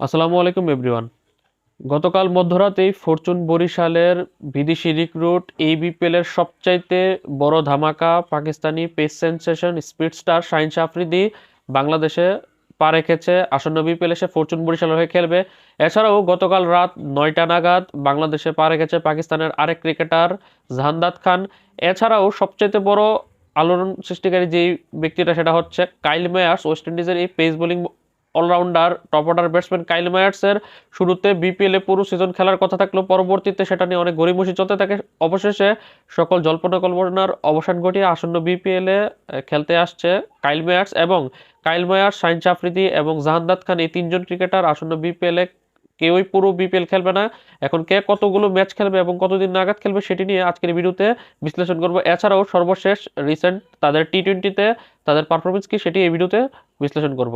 আসসালামু আলাইকুম এভরিওয়ান গতকাল মধ্যরাতেই ফরচুন বরিশালের বিদেশি রিক্রুট এই বিপিএলের সবচাইতে বড় ধামাকা Pakistani pace sensation speed star Shaheen Afridi বাংলাদেশে পা রেখেছে। আসন্ন বিপিএল এসে ফরচুন বরিশালের হয়ে খেলবে। এছাড়াও গতকাল রাত নয়টা নাগাদ বাংলাদেশে পা রেখেছে পাকিস্তানের আরেক ক্রিকেটার জাহান্দাদ খান। এছাড়াও সবচাইতে বড় আলোড়ন সৃষ্টিকারী যেই ব্যক্তিটা, সেটা হচ্ছে কাইল মেয়ার্স, ওয়েস্ট ইন্ডিজের এই pace bowling allrounder top order batsman Kyle মায়ার্সের শুরুতে বিপিএলে পুরো সিজন খেলার কথা থাকলেও পরবর্তীতে সেটা নিয়ে অনেক গরিমসি চলতে থাকে। অবশেষে সকল জল্পনা কল্পনার অবসান ঘটিয়ে আসন্ন বিপিএলে খেলতে আসছে কাইল মায়ার্স এবং কাইল মায়ার্স শাহিন আফ্রিদি এবং জাহান্দাদ খান এই তিনজন ক্রিকেটার আসন্ন বিপিএলে কেউই পুরো বিপিএল খেলবে না। এখন কে কতগুলো ম্যাচ খেলবে এবং কতদিন নাগাদ খেলবে সেটি নিয়ে আজকের ভিডিওতে বিশ্লেষণ করব। এছাড়াও সর্বশেষ রিসেন্ট তাদের টি টোয়েন্টিতে তাদের পারফরমেন্স কি সেটি এই ভিডিওতে বিশ্লেষণ করব।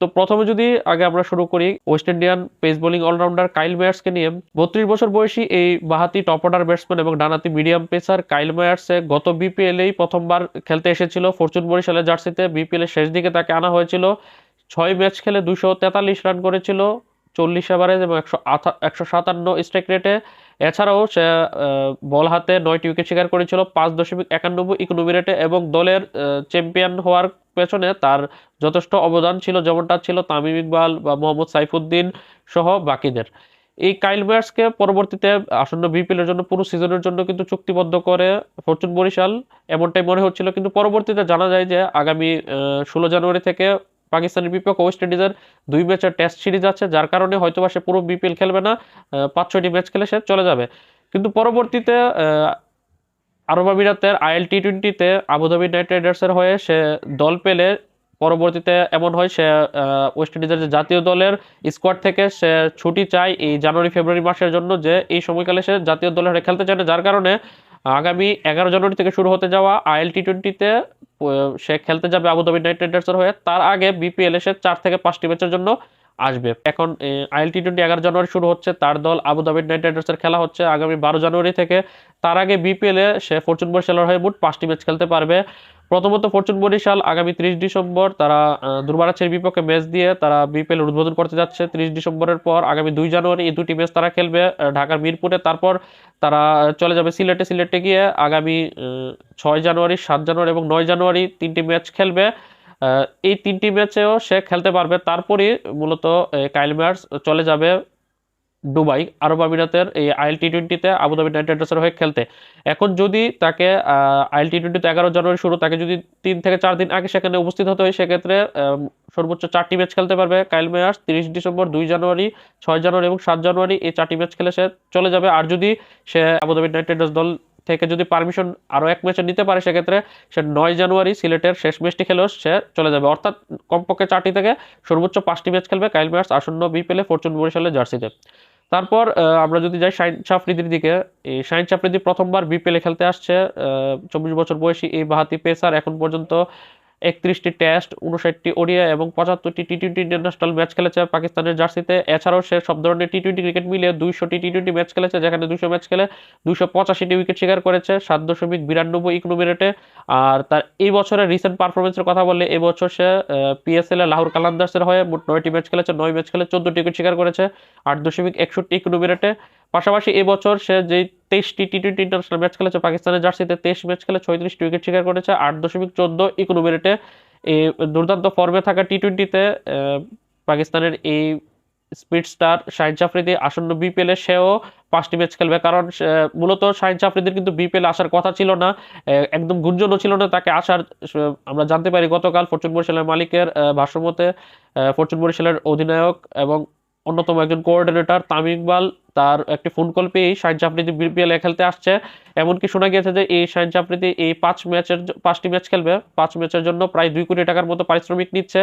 তো প্রথমে যদি আগে আমরা শুরু করি West Indian pace bowling allrounder Kyle মেয়ার্সকে নিয়ে। বত্রিশ বছর বয়সী এই বাহাতি টপ অর্ডার ব্যাটসম্যান এবং ডানাতি মিডিয়াম পেসার কাইল মেয়ার্সে গত বিপিএলেই প্রথমবার খেলতে এসেছিল। ফরচুন বরিশালের জার্সিতে বিপিএলের শেষ দিকে তাকে আনা হয়েছিল। ছয় ম্যাচ খেলে দুশো তেতাল্লিশ রান করেছিল। চল্লিশ এভারেজ এবং একশো আঠা, একশো সাতান্ন স্ট্রাইক রেটে এছাড়াও সে বল হাতে নয়টি উইকেট শিকার করেছিল, পাঁচ দশমিক একানব্বই ইকোনমি রেটে এবং দলের চ্যাম্পিয়ন হওয়ার পেছনে তার যথেষ্ট অবদান ছিল, যেমনটা ছিল তামিম ইকবাল বা মোহাম্মদ সাইফুদ্দিন সহ বাকিদের। এই কাইল মেয়ার্সকে পরবর্তীতে আসন্ন বিপিএলের জন্য পুরো সিজনের জন্য কিন্তু চুক্তিবদ্ধ করে ফরচুন বরিশাল। এমনটাই মনে হচ্ছিল, কিন্তু পরবর্তীতে জানা যায় যে আগামী ষোলো জানুয়ারি থেকে পাকিস্তানের বিপক্ষে ওয়েস্ট ইন্ডিজের দুই ম্যাচের টেস্ট সিরিজ আছে, যার কারণে হয়তোবা সে পুরো বিপিএল খেলবে না। পাঁচ, ছয়টি ম্যাচ খেলে সে চলে যাবে। কিন্তু পরবর্তীতে আরব আমিরাতের আইএল টি টোয়েন্টিতে আবুধাবি নাইট রাইডার্সের হয়ে সে দল পেলে, পরবর্তীতে এমন হয় সে ওয়েস্ট ইন্ডিজের যে জাতীয় দলের স্কোয়াড থেকে সে ছুটি চায় এই জানুয়ারি, ফেব্রুয়ারি মাসের জন্য যে এই সময়কালে সে জাতীয় দলের খেলতে চায় না। যার কারণে আগামী এগারো জানুয়ারি থেকে শুরু হতে যাওয়া আইএল টি টোয়েন্টিতে সে খেলতে যাবে আবুধাবি নাইট রাইডার্সের হয়ে। তার আগে বিপিএল এসে চার থেকে পাঁচটি ম্যাচের জন্য আসবে। এখন আইএল টি টোয়েন্টি এগারো জানুয়ারি শুরু হচ্ছে। তার দল আবুধাবি নাইট রাইডার্সের খেলা হচ্ছে আগামী বারো জানুয়ারি থেকে। তার আগে বিপিএলে সে ফরচুন বরিশালের হয়ে মোট পাঁচটি ম্যাচ খেলতে পারবে। প্রথমত ফরচুন বরিশাল আগামী ত্রিশ ডিসেম্বর। তারা দুর্বারাচ্ছের বিপক্ষে ম্যাচ দিয়ে তারা বিপিএল উদ্বোধন করতে যাচ্ছে। ত্রিশ ডিসেম্বরের পর আগামী দুই জানুয়ারি এই দুটি ম্যাচ তারা খেলবে ঢাকার মিরপুরে। তারপর তারা চলে যাবে সিলেটে। সিলেটে গিয়ে আগামী ছয় জানুয়ারি, সাত জানুয়ারি এবং নয় জানুয়ারি তিনটি ম্যাচ খেলবে। এই তিনটি ম্যাচেও সে খেলতে পারবে। তারপরই মূলত কাইল মেয়ার্স চলে যাবে দুবাই, আরব আমিরাতের এই আইএল টি টোয়েন্টিতে আবুধাবি নাইট রাইডার্সের হয়ে খেলতে। এখন যদি তাকে আইএল টি টোয়েন্টিতে এগারো জানুয়ারি শুরু তাকে যদি তিন থেকে চার দিন আগে সেখানে উপস্থিত হতে হয়, সেক্ষেত্রে সর্বোচ্চ চারটি ম্যাচ খেলতে পারবে কাইল মেয়ার্স তিরিশ ডিসেম্বর, দুই জানুয়ারি, ছয় জানুয়ারি এবং সাত জানুয়ারি এই চারটি ম্যাচ খেলে সে চলে যাবে। আর যদি সে আবুধাবি নাইট রাইডার্স দল থেকে যদি পারমিশন আরও এক ম্যাচে নিতে পারে, সেক্ষেত্রে সে নয় জানুয়ারি সিলেটের শেষ ম্যাচটি খেলেও সে চলে যাবে। অর্থাৎ কমপক্ষে চারটি থেকে সর্বোচ্চ পাঁচটি ম্যাচ খেলবে কাইল ম্যাচ আসন্ন বিপিএলে ফরচুন বরিশালের জার্সিতে। তারপর আমরা যদি যাই শাইন সাফরিদির দিকে, এই শাইন সাফরিদি প্রথমবার বিপিএলে খেলতে আসছে চব্বিশ বছর বয়সী এই বাহাতি পেসার এখন পর্যন্ত একত্রিশটি টেস্ট, উনষাটটি ওডিয়া এবং পঁচাত্তরটি টি টোয়েন্টি ইন্টারন্যাশনাল ম্যাচ খেলেছে পাকিস্তানের জার্সিতে। এছাড়াও সে সব ধরনের টি টোয়েন্টি ক্রিকেট মিলিয়ে দুইশোটি টি টোয়েন্টি ম্যাচ খেলেছে, যেখানে দুশো ম্যাচ খেলে দুশো পঁচাশিটি উইকেট শিকার করেছে, সাত দশমিক বিরানব্বই ইকোনমি রেটে। আর তার এই বছরের রিসেন্ট পারফরমেন্সের কথা বললে এই বছর সে পিএসএল এ লাহোর কালান্দার্সের হয়ে মোট নয়টি ম্যাচ খেলেছে, নয় ম্যাচ খেলে চোদ্দটি উইকেট শিকার করেছে, আট দশমিক একষট্টি ইকোনমি রেটে। পাশাপাশি এবছর সে যেই তেইশটি টি টোয়েন্টি ইন্টারন্যাশনাল ম্যাচ খেলেছে, পাকিস্তানের জার্সিতে তেইশ ম্যাচ খেলে ছয়ত্রিশটি উইকেট শিকার করেছে, আট দশমিক চোদ্দ ইকোনমি রেটে এই দুর্দান্ত ফর্মে থাকা টি টোয়েন্টিতে পাকিস্তানের এই স্পিড স্টার শাহিন চাফরিদি আসন্ন বিপিএলে সেও পাঁচটি ম্যাচ খেলবে। কারণ মূলত শাহিন চাফরিদির কিন্তু বিপিএল আসার কথা ছিল না একদম গুঞ্জনও ছিল না তাকে আসার আমরা জানতে পারি গতকাল ফরচুন বরিশালের মালিকের ভাষ্যমতে ফরচুন বরিশালের অধিনায়ক এবং অন্যতম একজন কোঅর্ডিনেটর তামিম ইকবাল তার একটি ফোন কল পেয়েই শাহিন চাফরিদি বিপিএল খেলতে আসছে। এমনকি শোনা গিয়েছে যে, এই শাহিন চাফরিদি এই পাঁচ ম্যাচের পাঁচটি ম্যাচ খেলবে। পাঁচ ম্যাচের জন্য প্রায় দুই কোটি টাকার মতো পারিশ্রমিক নিচ্ছে।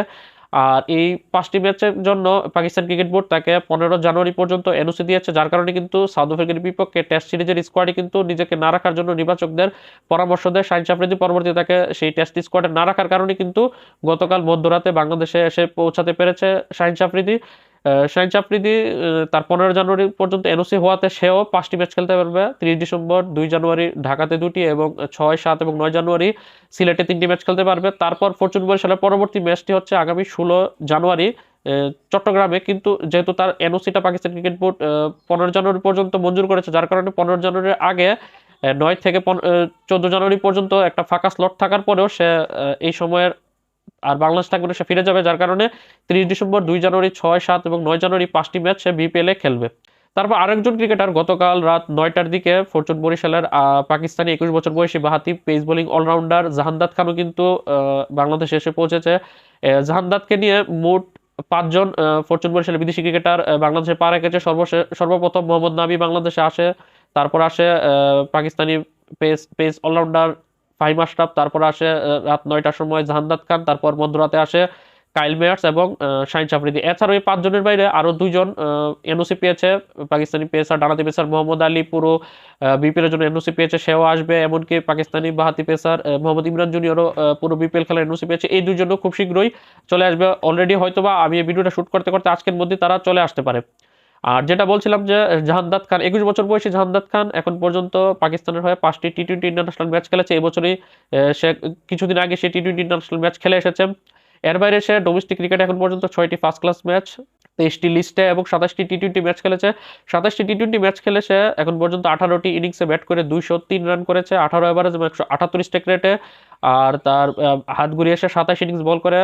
আর এই পাঁচটি ম্যাচের জন্য পাকিস্তান ক্রিকেট বোর্ড তাকে পনেরো জানুয়ারি পর্যন্ত এনওসি দিয়েছে, যার কারণে কিন্তু সাউথ আফ্রিকার বিপক্ষে টেস্ট সিরিজের স্কোয়াডে কিন্তু নিজেকে না রাখার জন্য নির্বাচকদের পরামর্শ দেয়। শাহিন চাফরিদি পরবর্তী তাকে সেই টেস্ট স্কোয়াডে না রাখার কারণে কিন্তু গতকাল মধ্যরাতে বাংলাদেশে এসে পৌঁছাতে পেরেছে শাহিন চাফরিদি শাহিন চাপরিদি তার পনেরো জানুয়ারি পর্যন্ত এনওসি হওয়াতে সেও পাঁচটি ম্যাচ খেলতে পারবে। ত্রিশ ডিসেম্বর, দুই জানুয়ারি ঢাকাতে দুটি এবং ছয়, সাত এবং নয় জানুয়ারি সিলেটে তিনটি ম্যাচ খেলতে পারবে। তারপর ফরচুন বরিশালের পরবর্তী ম্যাচটি হচ্ছে আগামী ষোলো জানুয়ারি চট্টগ্রামে। কিন্তু যেহেতু তার এনওসিটা পাকিস্তান ক্রিকেট বোর্ড পনেরো জানুয়ারি পর্যন্ত মঞ্জুর করেছে, যার কারণে পনেরো জানুয়ারির আগে নয় থেকে পনেরো চোদ্দ জানুয়ারি পর্যন্ত একটা ফাঁকা স্লট থাকার পরেও সে এই সময়ের আর বাংলাদেশ থাকবে সে ফিরে যাবে যার কারণে তিরিশ ডিসেম্বর দুই জানুয়ারি ছয় সাত এবং নয় জানুয়ারি পাঁচটি ম্যাচ সে বিপিএল খেলবে। তারপর আরেকজন ক্রিকেটার গতকাল রাত নয়টার দিকে ফরচুন বরিশালের পাকিস্তানি একুশ বছর বয়সী বাহাতি পেস বোলিং অলরাউন্ডার জাহান্দাত খানও কিন্তু বাংলাদেশে এসে পৌঁছেছে। আহ, জাহান্দাতকে নিয়ে মোট পাঁচজন ফরচুন বরিশালের বিদেশি ক্রিকেটার বাংলাদেশে পা রেখেছে। সর্বশেষ সর্বপ্রথম মোহাম্মদ নাবি বাংলাদেশে আসে তারপর আসে Pakistani pace pace allrounder Fahim Ashraf, তারপর আসে রাত নয়টার সময় জাহান্দাত খান, তারপর মধ্যরাতে আসে কাইল মেয়ার্স এবং শাহিন চাফরিদি এছাড়াও এই পাঁচজনের বাইরে আরও দুইজন এনওসি পেয়েছে, পাকিস্তানি পেসার ডানাতি পেসার মোহাম্মদ আলী, পুরো বিপিএল এর জন্য এনওসি পেয়েছে, সেও আসবে, এমনকি পাকিস্তানি বাহাতি পেসার মোহাম্মদ ইমরান জুনিয়রও পুরো বিপিএল খেলার এনওসি পেয়েছে। এই দুজনও খুব শীঘ্রই চলে আসবে। অলরেডি হয়তোবা আমি এই ভিডিওটা শুট করতে করতে আজকের মধ্যে তারা চলে আসতে পারে। আর যেটা বলছিলাম যে, জাহান্দাত খান, একুশ বছর বয়সী জাহান্দাত খান এখন পর্যন্ত পাকিস্তানের হয়ে পাঁচটি টি টোয়েন্টি ইন্টারন্যাশনাল ম্যাচ খেলেছে। এবছরই সে কিছুদিন আগে সে টি টোয়েন্টি ইন্টারন্যাশনাল ম্যাচ খেলে এসেছে। এর বাইরে সে ডোমেস্টিক ক্রিকেটে এখন পর্যন্ত ছয়টি ফার্স্ট ক্লাস ম্যাচ তেইশটি লিস্টে এবং সাতাশটি টি টোয়েন্টি ম্যাচ খেলেছে। সাতাশটি টি টোয়েন্টি ম্যাচ খেলে সে এখন পর্যন্ত আঠারোটি ইনিংসে ব্যাট করে দুইশো তিন রান করেছে। আঠারো এবং একশো আটাত্তর স্টেক রেটে আর তার হাত ঘুরিয়ে এসে সাতাশ ইনিংস বল করে।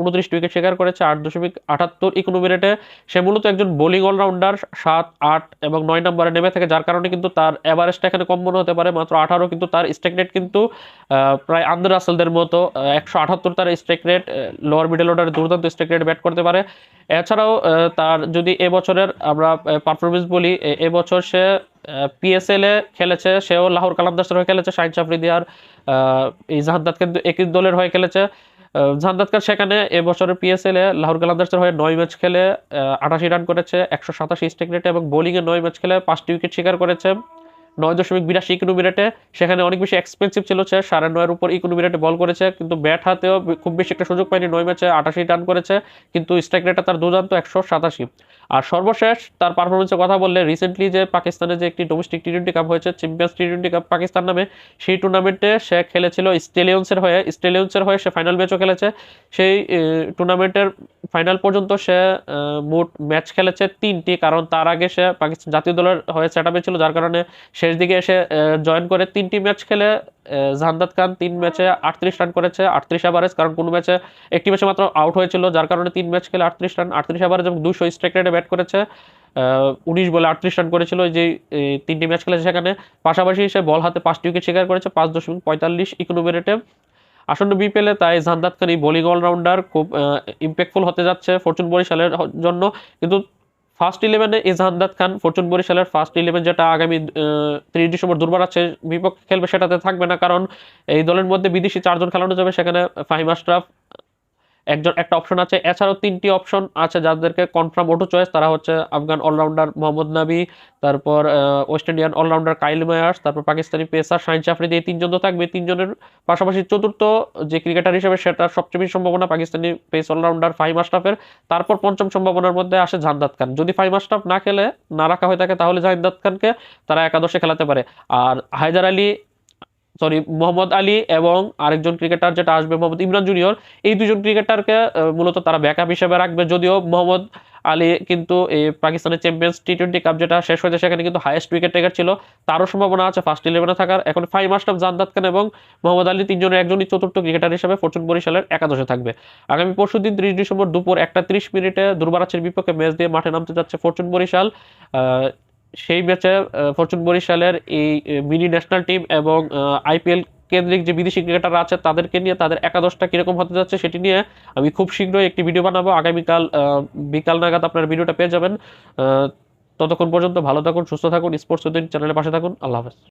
উনত্রিশ উইকেট শিকার করেছে, আট দশমিক আটাত্তর ইকোনমি রেটে সে মূলত একজন বোলিং অলরাউন্ডার সাত, আট এবং নয় নম্বরে নেমে থাকে, যার কারণে কিন্তু তার এভারেজটা এখানে কম মনে হতে পারে। মাত্র আঠারো কিন্তু তার স্ট্রাইক রেট কিন্তু প্রায় আন্দ্র রাসেলদের মতো একশো আটাত্তর তার স্ট্রাইক রেট লোয়ার মিডল অর্ডারে দুর্দান্ত স্ট্রাইক রেট ব্যাট করতে পারে। এছাড়াও তার যদি এবছরের আমরা পারফরমেন্স বলি এবছর সে পিএসএল খেলেছে, সেও লাহোর কালামদাসের হয়ে খেলেছে, শাহিন এই জাহান্দাত কিন্তু একই দলের হয়ে খেলেছে। জাহান্দাত সেখানে এবছরের পিএসএল এ লাহোর কালামদাসের হয়ে নয় ম্যাচ খেলে আটাশি রান করেছে, একশো সাতাশি স্ট্রাইক রেটে এবং বোলিংয়ে নয় ম্যাচ খেলে পাঁচটি উইকেট শিকার করেছে। নয় দশমিক বিরাশি ইকোনমি রেটে সেখানে অনেক বেশি এক্সপেন্সিভ ছিল সে সাড়ে নয়ের উপর ইকোনমি রেটে বল করেছে, কিন্তু ব্যাট হাতেও খুব বেশি একটা সুযোগ পায়নি। নয় ম্যাচে আটাশি রান করেছে, কিন্তু স্ট্রাইক রেটটা তার দুর্দান্ত একশো সাতাশি। আর সর্বশেষ তার পারফরমেন্সের কথা বললে রিসেন্টলি যে পাকিস্তানে যে একটি ডোমেস্টিক টি টোয়েন্টি কাপ হয়েছে champions T twenty cup Pakistan নামে, সেই টুর্নামেন্টে সে খেলেছিল স্টেলিয়ন্সের হয়ে। স্টেলিয়ন্সের হয়ে সে ফাইনাল ম্যাচও খেলেছে। সেই টুর্নামেন্টের ফাইনাল পর্যন্ত সে মোট ম্যাচ খেলেছে তিনটি, কারণ তার আগে সে পাকিস্তান জাতীয় দলের হয়ে সেট ছিল, যার কারণে শেষ দিকে এসে জয়েন করে তিনটি ম্যাচ খেলে আহ, জাহান্দাত খান তিন ম্যাচে আটত্রিশ রান করেছে আটত্রিশ অ্যাভারেজ কারণ কোনো ম্যাচে একটি ম্যাচে মাত্র আউট হয়েছিল যার কারণে তিন ম্যাচ খেলে আটত্রিশ রান আটত্রিশ অ্যাভারেজ এবং দুশো স্ট্রাইক রেটে ব্যাট করেছে উনিশ বলে আটত্রিশ রান করেছিল যে তিনটি ম্যাচ খেলেছে সেখানে। পাশাপাশি সে বল হাতে পাঁচটি উইকেট শিকার করেছে পাঁচ দশমিক পঁয়তাল্লিশ ইকোনমি রেটে আসন্ন বিপিএলে তাই জান্দাত খান এই বোলিং অলরাউন্ডার খুব ইম্প্যাক্টফুল হতে যাচ্ছে ফরচুন বরিশালের জন্য। কিন্তু ফার্স্ট ইলেভেনে এই জাহান্দাত খান, ফরচুন বরিশালের ফার্স্ট ইলেভেন যেটা আগামী ত্রিশ ডিসেম্বর দুর্বার আছে, বিপক্ষে খেলবে সেটাতে থাকবে না, কারণ এই দলের মধ্যে বিদেশি চারজন খেলানো যাবে, সেখানে ফাহিম আশরাফ একজন, একটা অপশন আছে। এছাড়াও তিনটি অপশন আছে যাদেরকে কনফার্ম অটো চয়েস তারা হচ্ছে আফগান অলরাউন্ডার মোহাম্মদ নাবি, তারপর West Indian allrounder Kyle Mayers তারপর পাকিস্তানি পেসার শাহিন চাফরিদি এই তিনজন তো থাকবে তিনজনের পাশাপাশি চতুর্থ যে ক্রিকেটার হিসেবে সেটার সবচেয়ে বেশি সম্ভাবনা পাকিস্তানি পেস অলরাউন্ডার ফাহিম আশরাফের। তারপর পঞ্চম সম্ভাবনার মধ্যে আসে জান্দাত খান। যদি ফাহিম আশরাফ না খেলে, না রাখা হয়ে থাকে, তাহলে জাহিদাত খানকে তারা একাদশে খেলাতে পারে। আর হায়দার আলী সরি মোহাম্মদ আলী এবং আরেকজন ক্রিকেটার যেটা আসবে, মোহাম্মদ ইমরান জুনিয়র এই দুজন ক্রিকেটারকে মূলত তারা ব্যাকআপ হিসেবে রাখবে। যদিও মোহাম্মদ আলী কিন্তু এই পাকিস্তানের চ্যাম্পিয়ন্স টি টোয়েন্টি কাপ যেটা শেষ হয়েছে, সেখানে কিন্তু হাইয়েস্ট উইকেট টেকার ছিল। তারও সম্ভাবনা আছে ফার্স্ট ইলেভেনে থাকার। এখন ফাইভ মাস্টার জান্দাত খান এবং মোহাম্মদ আলী তিনজনের একজনই চতুর্থ ক্রিকেটার হিসেবে ফরচুন বরিশালের একাদশে থাকবে। আগামী পরশু দিন ত্রিশ ডিসেম্বর দুপুর একটা ত্রিশ মিনিটে দুর্বারাচ্ছের বিপক্ষে ম্যাচ দিয়ে মাঠে নামতে যাচ্ছে ফরচুন বরিশাল। সেই ম্যাচে ফরচুন বরিশালের এই মিনি ন্যাশনাল টিম এবং আইপিএল কেন্দ্রিক যে বিদেশি ক্রিকেটাররা আছে, তাদেরকে নিয়ে তাদের একাদশটা কীরকম হতে যাচ্ছে সেটি নিয়ে আমি খুব শীঘ্রই একটি ভিডিও বানাবো। আগামীকাল বিকাল নাগাদ আপনার ভিডিওটা পেয়ে যাবেন। ততক্ষণ পর্যন্ত ভালো থাকুন, সুস্থ থাকুন, স্পোর্টস চ্যানেলের পাশে থাকুন। আল্লাহ হাফেজ।